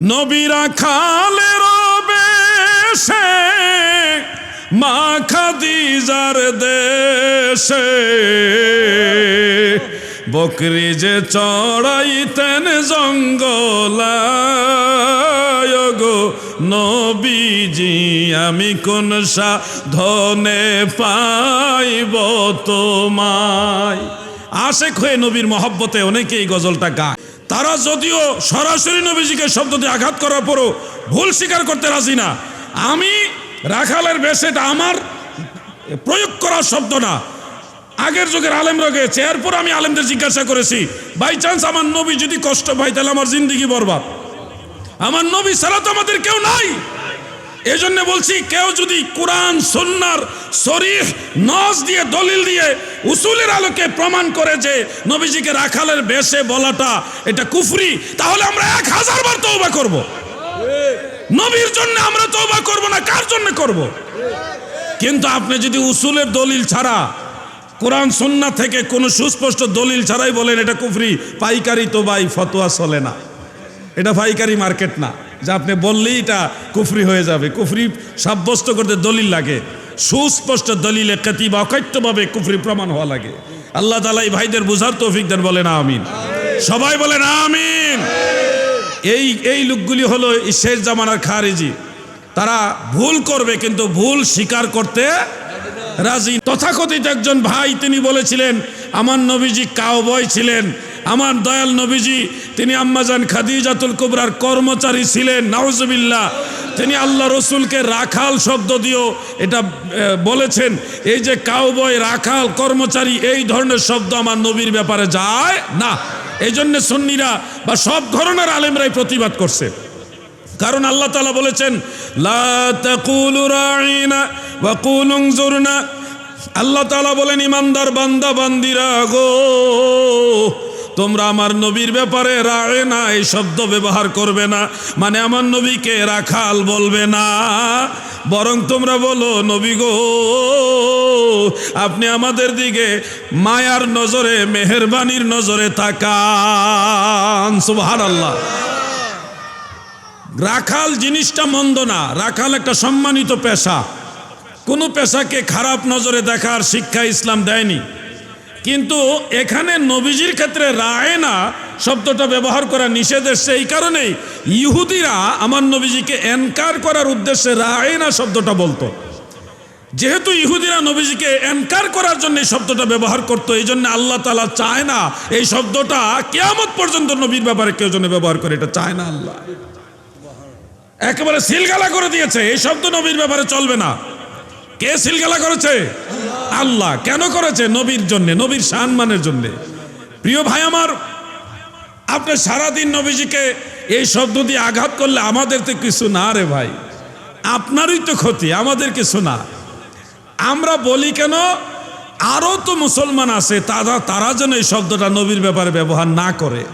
নবীরা খালের বেশে মা খাদিজার দেশে। বকরি যে চড়াইতেন জঙ্গলায় গো নবীজি, আমি কোন সাধনে পাইব তোমায়? আশেক হয়ে নবীর মহব্বতে অনেকেই গজলটা গায়। তারা যদিও সরাসরি নবীজিকে শব্দ দিয়ে আঘাত করার পরও ভুল স্বীকার করতে রাজি না। আমি রাখালের বেশেটা আমার প্রয়োগ করার শব্দ না। আগের যুগের আলেমরা গেছে, এরপর আমি আলেমদের জিজ্ঞাসা করেছি, বাই চান্স আমার নবী যদি কষ্ট পাই তাহলে আমার জিন্দিগি বরবাদ। আমার নবী ছাড়া তো আমাদের কেউ নাই। এই জন্য বলছি, কেউ যদি কোরআন সন্ন্যার শরীফ নজ দিয়ে, দলিল দিয়ে উসুলের আলোকে প্রমাণ করে যে নবীজিকে রাখালের বেশে বলাটা এটা কুফরি, তাহলে আমরা এক হাজার বার তৌবা করব। নবীর জন্য আমরা তৌবা করব না, কার জন্য করব? কিন্তু আপনি যদি উসুলের দলিল ছাড়া, কোরআন সন্না থেকে কোনো সুস্পষ্ট দলিল ছাড়াই বলেন এটা কুফরি, পাইকারি তো ভাই ফতোয়া চলে না। এটা পাইকারি মার্কেট না। যা আপনি বললেই এটা কুফরি হয়ে যাবে। কুফরি সাব্যস্ত করতে দলিল লাগে। সুস্পষ্ট দলিলে কেতি বা অকৈত্যভাবে কুফরি প্রমাণ হওয়া লাগে। আল্লাহ তালা এই ভাইদের বুঝার তৌফিক দেন, বলেন আমিন। সবাই বলেন আমিন। এই এই লোকগুলি হলো শেষ জামানার খারিজি। তারা ভুল করবে, কিন্তু ভুল স্বীকার করতে রাজি। তথাকথিত একজন ভাই তিনি বলেছিলেন, আমার নবীজি কাউবয় ছিলেন। আমার দয়াল নবীজি, তিনি আম্মাজান খাদিজাতুল কুবরার কর্মচারী ছিলেন। নাউজবিল্লা তিনি আল্লাহ রসুলকে রাখাল শব্দ দিয়েও এটা বলেছেন, এই যে কাউবয় রাখাল, কর্মচারী, এই ধরনের শব্দ আমার নবীর ব্যাপারে যায় না। এই জন্যে সন্নিরা বা সব ধরনের আলেমরাই প্রতিবাদ করছে। কারণ আল্লাহ তালা বলেছেন, লা আল্লাহ তালা বলেন, ইমানদার বান্দা, বান্দিরা গো, তোমরা আমার নবীর ব্যাপারে রায় না, এই শব্দ ব্যবহার করবে না। মানে আমার নবীকে রাখাল বলবে না। বরং তোমরা বলো, নবী গো, আপনি আমাদের দিকে মায়ার নজরে, মেহেরবানির নজরে তাকান। সুহার আল্লাহ রাখাল জিনিসটা মন্দ না। রাখাল একটা সম্মানিত পেশা। কোনো পেশাকে খারাপ নজরে দেখার শিক্ষা ইসলাম দেয়নি। কিন্তু এখানে নবীজির ক্ষেত্রে রায় না শব্দটা ব্যবহার করা নিষেধ এসছে এই কারণেই ইহুদিরা আমার নবীজিকে এনকার করার উদ্দেশ্যে রায় না শব্দটা বলতো। যেহেতু ইহুদিরা নবীজিকে এনকার করার জন্য এই শব্দটা ব্যবহার করতো, এই জন্য আল্লাহ তালা চায় না এই শব্দটা কেয়ামত পর্যন্ত নবীর ব্যাপারে কেউ জন্য ব্যবহার করে, এটা চায় না আল্লাহ। একেবারে সিলগালা করে দিয়েছে, এই শব্দ নবীর ব্যাপারে চলবে না। কে সিলগালা করেছে? আল্লাহ। কেন করেছে? নবীর জন্য, নবীর সম্মানের জন্য। প্রিয় ভাই আমার, আপনি সারাদিন নবীজিকে এই শব্দ দিয়ে আঘাত করলে আমাদের তো কিছু না রে ভাই। আপনারই তো ক্ষতি, আমাদের কিছু না। আমরা বলি কেন আরও তো মুসলমান আছে, তারা তারা যেন এই শব্দটা নবীর ব্যাপারে ব্যবহার না করে।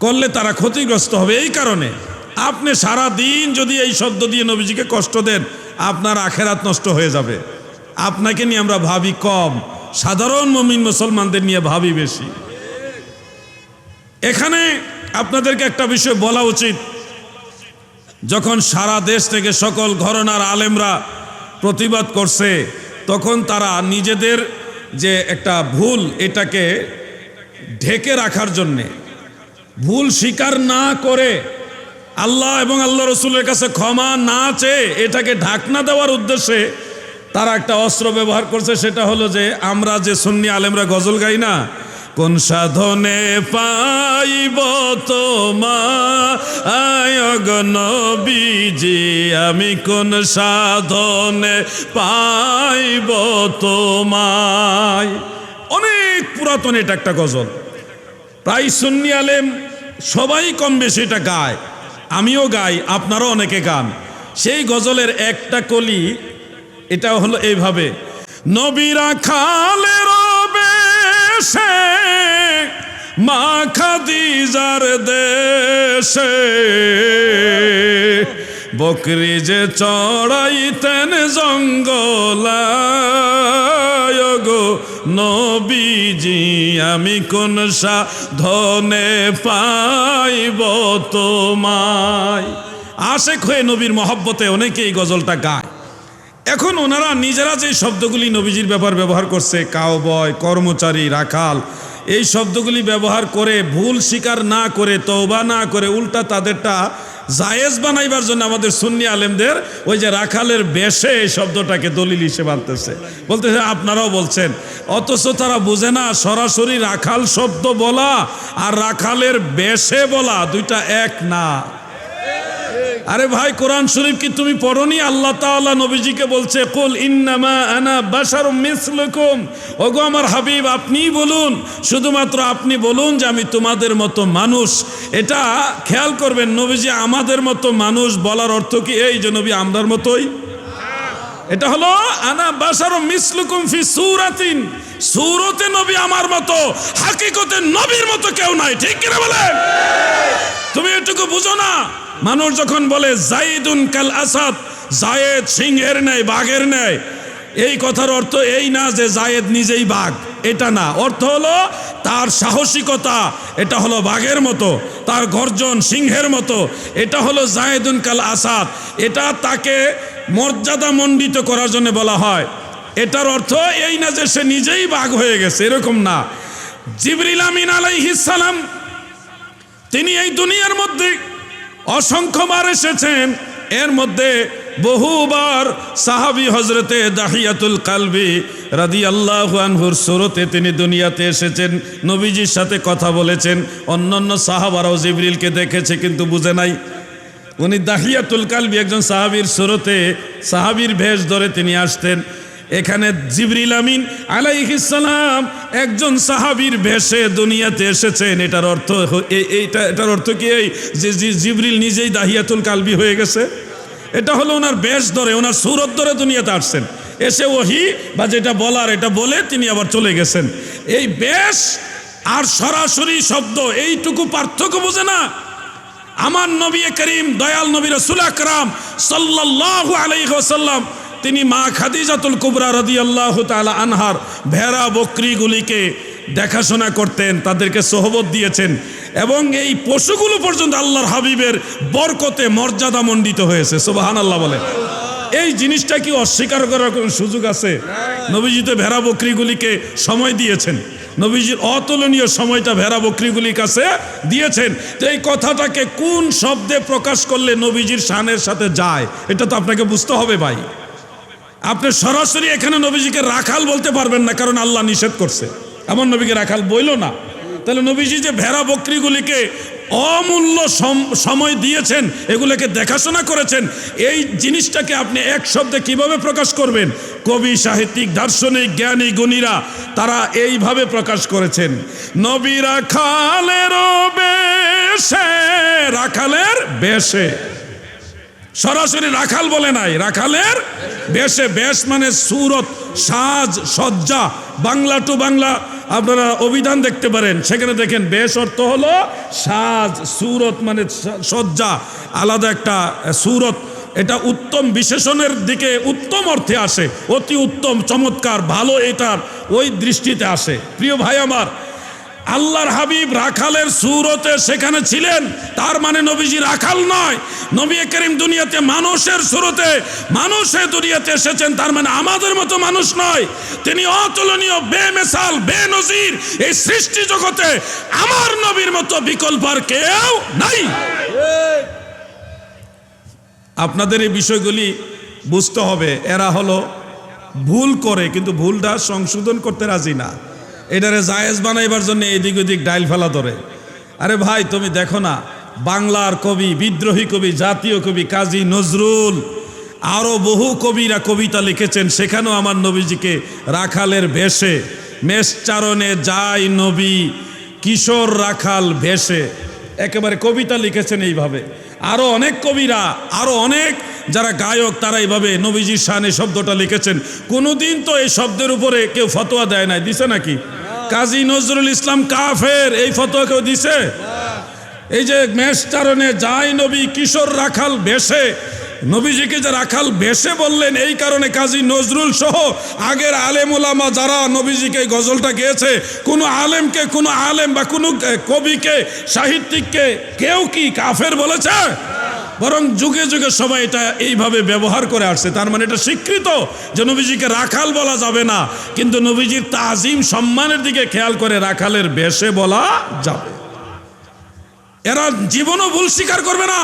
করলে তারা ক্ষতিগ্রস্ত হবে এই কারণে। আপনি সারা দিন যদি এই শব্দ দিয়ে নবীজিকে কষ্ট দেন আপনার আখেরাত নষ্ট হয়ে যাবে। আপনাকে নিয়ে আমরা ভাবি কম। সাধারণ মমিন মুসলমানদের নিয়ে ভাবি বেশি। এখানে আপনাদেরকে একটা বিষয় বলা উচিত। যখন সারা দেশ থেকে সকল ঘরনার আলেমরা প্রতিবাদ করছে, তখন তারা নিজেদের যে একটা ভুল, এটাকে ঢেকে রাখার জন্যে, ভুল স্বীকার না করে আল্লাহ এবং আল্লাহ রসুলের কাছে ক্ষমা না চেয়ে এটাকে ঢাকনা দেওয়ার উদ্দেশ্যে তারা একটা অস্ত্র ব্যবহার করছে, সেটা হলো যে আমরা যে সুন্নি আলেমরা গজল গাই না, কোন সাধনে পাইব তোমাবিজি আমি কোন সাধনে পাইব তোমায়? অনেক পুরাতন এটা একটা গজল। প্রায় সুন্নি আলেম সবাই কম বেশি এটা গায়। আমিও গাই, আপনারও অনেকে গান। সেই গজলের একটা কলি এটা হলো এইভাবে। নবীরা খাল রবে সে মা খাদিজার দেশে। বকরি যে চড়াইতেন জঙ্গলায় গো নবীজি, আমি কোন সাধনে পাইব তোমায়? আশেক হয়ে নবীর মহব্বতে অনেকে এই গজলটা গায়। এখন ওনারা নিজেরা যে শব্দগুলি নবীজির ব্যাপার ব্যবহার করছে, কাউবয়, কর্মচারী, রাখাল, এই শব্দগুলি ব্যবহার করে ভুল স্বীকার না করে, তওবা না করে উল্টা তাদেরটা জায়েজ বানাইবার জন্য আমাদের সুন্নি আলেমদের ওই যে রাখালের বেশে এই শব্দটাকে দলিল হিসেবে আনতেছে। বলতেছে, আপনারাও বলছেন। অথচ তারা বুঝে না, সরাসরি রাখাল শব্দ বলা আর রাখালের বেশে বলা দুইটা এক না। আরে ভাই, কোরআন শরীফ কি তুমি পড়নি? আল্লাহ তাআলা নবীজিকে বলছে, কুল ইন্নামা আনা বাশারুম মিসলুকুম। ওগো আমার হাবিব, আপনিই বলুন, শুধুমাত্র আপনি বলুন যে আমি তোমাদের মতো মানুষ। এটা খেয়াল করবেন, নবীজি আমাদের মতো মানুষ বলার অর্থ কি এই যে নবী আমরার মতোই? এটা হলো, আনা বাশারুম মিসলুকুম ফি সূরাতিন। সূরতে নবী আমার মতো, হাকিকতে নবীর মতো কেউ নাই, ঠিক কিনা বলেন? তুমি এটুকু বুঝো না? মানুষ যখন বলে, জাইদুন কাল আসাদ জায়েদ সিংহের নেয় বাঘের নেয় এই কথার অর্থ এই না যে জায়েদ নিজেই বাঘ, এটা না। অর্থ হলো তার সাহসিকতা, এটা হলো বাঘের মতো, তার গর্জন সিংহের মতো, এটা হলো জায়েদুন কাল আসাদ। এটা তাকে মর্যাদা মণ্ডিত করার জন্য বলা হয়। এটার অর্থ এই না যে সে নিজেই বাঘ হয়ে গেছে, এরকম না। জিবরিল আমিন আলাইহিস সালাম, তিনি এই দুনিয়ার মধ্যে অসংখ্যবার এসেছেন। এর মধ্যে বহুবার সাহাবি হজরতে দাহিয়াতুল কালবি রাদি আল্লাহ সুরতে তিনি দুনিয়াতে এসেছেন, নবীজির সাথে কথা বলেছেন, অন্যান্য সাহাবারাও জিবরিলকে দেখেছে কিন্তু বুঝে নাই। উনি দাহিয়াতুল কালবি একজন সাহাবীর সুরতে সাহাবীর ভেষ ধরে তিনি আসতেন। এখানে জিবরিল আমিন আলাইহিসালাম একজন সাহাবীর ভেষে দুনিয়াতে এসেছেন। এটার অর্থ এইটা এটার অর্থ কি এই যে জিবরিল নিজেই দাহিয়াতুল কালবি হয়ে গেছে? এটা হলো ওনার বেশ ধরে, ওনার সুরত ধরে দুনিয়াতে আসছেন। এসে ওহি বা যেটা বলার এটা বলে তিনি আবার চলে গেছেন। এই বেশ আর সরাসরি শব্দ, এইটুকু পার্থক্য বোঝে না। আমার নবী করিম, দয়াল নবী রসুল আকরাম সাল্লাল্লাহু আলাইহি ওয়াসাল্লাম তিনি মা খাদিজাতুল কুবরা রাদিয়াল্লাহু তাআলা আনহার ভেড়া বকরিগুলিকে দেখাশোনা করতেন, তাদেরকে সোহবত দিয়েছেন এবং এই পশুগুলো পর্যন্ত আল্লাহর হাবিবের বরকতে মর্যাদা মণ্ডিত হয়েছে। সোবাহান আল্লাহ বলে এই জিনিসটা কি অস্বীকার করার কোনো সুযোগ আছে? নবীজি তো ভেড়া বকরিগুলিকে সময় দিয়েছেন। নবীজির অতুলনীয় সময়টা ভেড়া বকরিগুলির কাছে দিয়েছেন। তো এই কথাটাকে কোন শব্দে প্রকাশ করলে নবীজির শানের সাথে যায়? এটা তো আপনাকে বুঝতে হবে ভাই। আপনি সরাসরি এখানে নবীজিকে রাখাল বলতে পারবেন না, কারণ আল্লাহ নিষেধ করছে। এমন নবীকে রাখাল বইল না। তাহলে নবীজি যে ভেড়া বকরিগুলিকে অমূল্য সম- সময় দিয়েছেন, এগুলোকে দেখাশোনা করেছেন, এই জিনিসটাকে আপনি এক শব্দে কীভাবে প্রকাশ করবেন? কবি, সাহিত্যিক, দার্শনিক, জ্ঞানী, গুণীরা, তারা এইভাবে প্রকাশ করেছেন। নবী রাখালের বেশে রাখালের বেশে। সরাসরি রাখাল বলে নাই। রাখালের বেশে বেশ মানে সুরত, সাজ, সজ্জা, বাংলা টু বাংলা আপনারা অভিধান দেখতে পারেন। সেখানে দেখেন বেশ অর্থ হলো সাজ, সুরত মানে সজ্জা, আলাদা একটা সুরত। এটা উত্তম বিশেষণের দিকে উত্তম অর্থে আসে, অতি উত্তম, চমৎকার, ভালো এটার ওই দৃষ্টিতে আসে। প্রিয় ভাই আমার আল্লাহর হাবিব রাখালের সুরতে সেখানে ছিলেন। তার মানে নবীজি রাখাল নয়। নবী করিম দুনিয়াতে মানুষের সুরতে, মানুষের দুনিয়াতে এসেছেন। তার মানে আমাদের মতো মানুষ নয়। তিনি অতুলনীয়, বেমেসাল, বেনজির এই সৃষ্টি জগতে আমার নবীর মতো বিকল্প আর কেউ নাই। আপনাদের এই বিষয়গুলি বুঝতে হবে। এরা হলো ভুল করে, কিন্তু ভুলটা সংশোধন করতে রাজি না। এটারে জায়েজ বানাইবার জন্য এদিক ওদিক ডাইল ফেলা ধরে। আরে ভাই, তুমি দেখো না, বাংলার কবি, বিদ্রোহী কবি, জাতীয় কবি কাজী নজরুল আরও বহু কবিরা কবিতা লিখেছেন, সেখানেও আমার নবীজিকে রাখালের ভেসে মেষচারণে যায় নবী, কিশোর রাখাল ভেসে একেবারে কবিতা লিখেছেন এইভাবে। আরও অনেক কবিরা আরও অনেক যারা গায়ক, তারা এইভাবে নবীজির এই শব্দটা লিখেছেন। কোনোদিন তো এই শব্দের উপরে কেউ ফতোয়া দেয় নাই। দিছে নাকি? কাজী নজরুল ইসলাম কাফের, এই ফতোয়া কেউ দিছে? এই যে মেষচারণে যায় নবী কিশোর রাখাল বেশে নবীজিকে যে রাখাল বেশে বললেন, এই কারণে কাজী নজরুল সহ আগের আলেম ওলামা যারা নবীজিকে গজলটা গেয়েছে, কোনো আলেমকে, কোনো আলেম বা কোনো কবিকে, সাহিত্যিককে কেউ কি কাফের বলেছে? বরং যুগে যুগে সবাই এটা এইভাবে ব্যবহার করে আসছে। তার মানে এটা স্বীকৃত যে নবীজিকে রাখাল বলা যাবে না, কিন্তু নবীজির তাজিম সম্মানের দিকে খেয়াল করে রাখালের বেশে বলা যাবে। এরা জীবনও ভুল স্বীকার করবে না।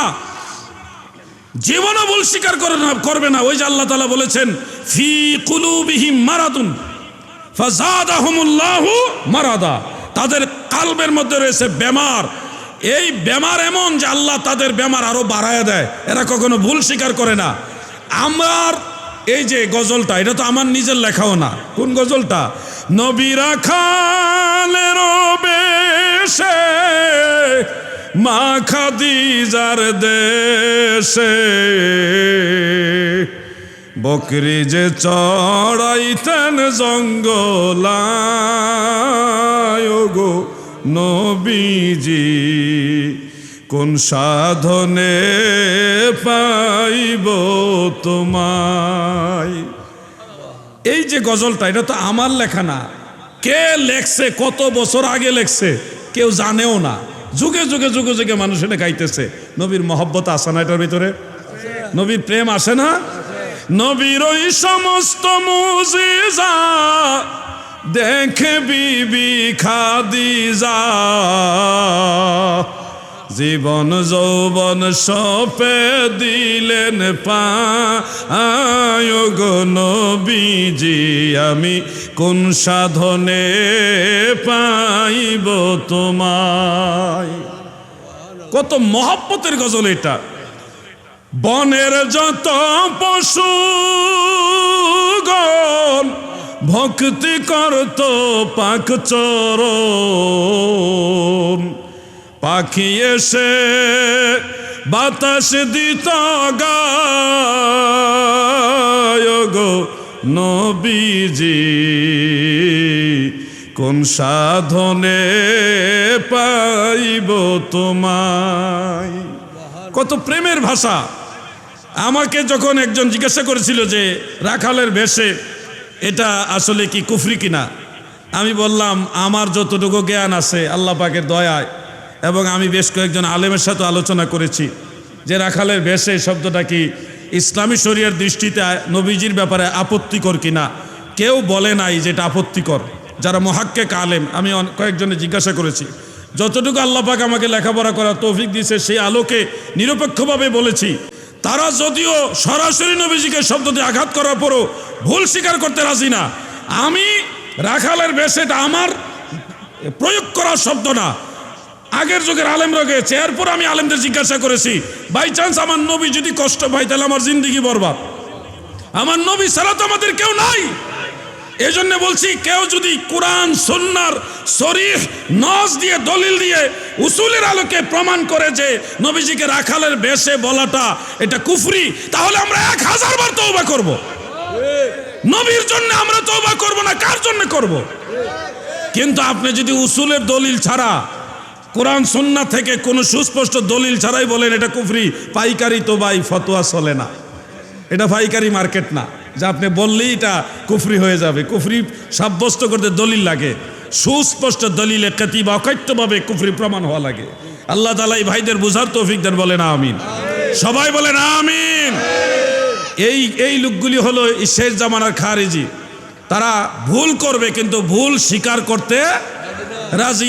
জীবনও ভুল স্বীকার করে না, করবে না। ওই যে আল্লাহ তালা বলেছেন, ফি কুলুবিহিম মারাদুন, ফাজাদাহুমুল্লাহু মারাদা। তাদের কালবের মধ্যে রয়েছে বেমার। এই বেমার এমন যে আল্লাহ তাদের বেমার আরও বাড়ায় দেয়। এরা কখনো ভুল স্বীকার করে না। আমার এই যে গজলটা, এটা তো আমার নিজের লেখাও না। কোন গজলটা? নবীরা খালের বেশে মা খাদিজার দেশে। বকরি যে চড়াইতেন জঙ্গলায় গো নবীজি, কোন সাধনে পাইব তোমায়? এই যে গজলটা, এটা তো আমার লেখা না। কে লেখছে, কত বছর আগে লেখছে, কেউ জানেও না। যুগে যুগে যুগে যুগে মানুষ এটা গাইতেছে। নবীর মহব্বত আসে না এটার ভিতরে? নবীর প্রেম আসে না? নবীর ওই সমস্ত দেখে বিবি খাদিজা। জীবন যৌবন সপে দিলেন নবীজি, আমি কোন সাধনে পাইব তোমায়? কত মহাব্বতের গজল এটা। বনের যত পশু ভক্তি করত পাক চরণ। পাখি এসে বাতাস দিত গো নবীজি। কোন সাধনে পাইব তোমায়? কত প্রেমের ভাষা। আমাকে যখন একজন জিজ্ঞাসা করেছিল যে, রাখালের বেশে এটা আসলে কি কুফরি কিনা? আমি বললাম, আমার যতটুকু জ্ঞান আছে, আল্লাহ পাকের দয়ায়। এবং আমি বেশ কয়েকজন আলেমের সাথে আলোচনা করেছি যে রাখালের বেশে শব্দটা কি, ইসলামী শরিয়ার দৃষ্টিতে নবীজির ব্যাপারে আপত্তিকর কিনা? কেউ বলে নাই যে এটা আপত্তিকর। যারা মহাক্কেক আলেম, আমি কয়েকজনে জিজ্ঞাসা করেছি, যতটুকু আল্লাহ পাক আমাকে লেখাপড়া করার তৌফিক দিয়েছে, সেই আলোকে নিরপেক্ষভাবে বলেছি, তারা যদিও সরাসরি নবীজিকে শব্দটি আঘাত করার পরও ভুল স্বীকার করতে রাজি না। আমি রাখালের বেশেটা আমার প্রয়োগ করার শব্দ না। আগের যুগের আলেমরা গেছে, এরপর আমি আলেমদের জিজ্ঞাসা করেছি, বাই চান্স আমার নবী যদি কষ্ট পাই তাহলে আমার জিন্দিগি বরবাদ। আমার নবী ছাড়া তো আমাদের কেউ নাই। এই জন্য বলছি, কেউ যদি কোরআন সন্ন্যার শরীফ নজ দিয়ে, দলিল দিয়ে উসুলের আলোকে প্রমাণ করে যে নবীজিকে রাখালের বেশে বলাটা এটা কুফরি, তাহলে আমরা এক হাজার বার তৌবা করব। নবীর জন্য আমরা তৌবা করব না, কার জন্য করব? কিন্তু আপনি যদি উসুলের দলিল ছাড়া কোরআন সুন্না থেকে কোনো সুস্পষ্ট দলিল ছাড়াই বলেন এটা কুফরি, পাইকারি তো ভাই ফতোয়া চলে না। এটা পাইকারি মার্কেট না। যা আপনি বললেই এটা কুফরি হয়ে যাবে। কুফরি সাব্যস্ত করতে দলিল লাগে। সুস্পষ্ট দলিলে কতিবা অকৈত্যভাবে কুফরি প্রমাণ হওয়া লাগে। আল্লাহ তালা এই ভাইদের বুঝার তৌফিক দেন, বলেন আমিন। সবাই বলেন আমিন। এই এই লোকগুলি হলো শেষ জামানার খারেজি। তারা ভুল করবে, কিন্তু ভুল স্বীকার করতে রাজি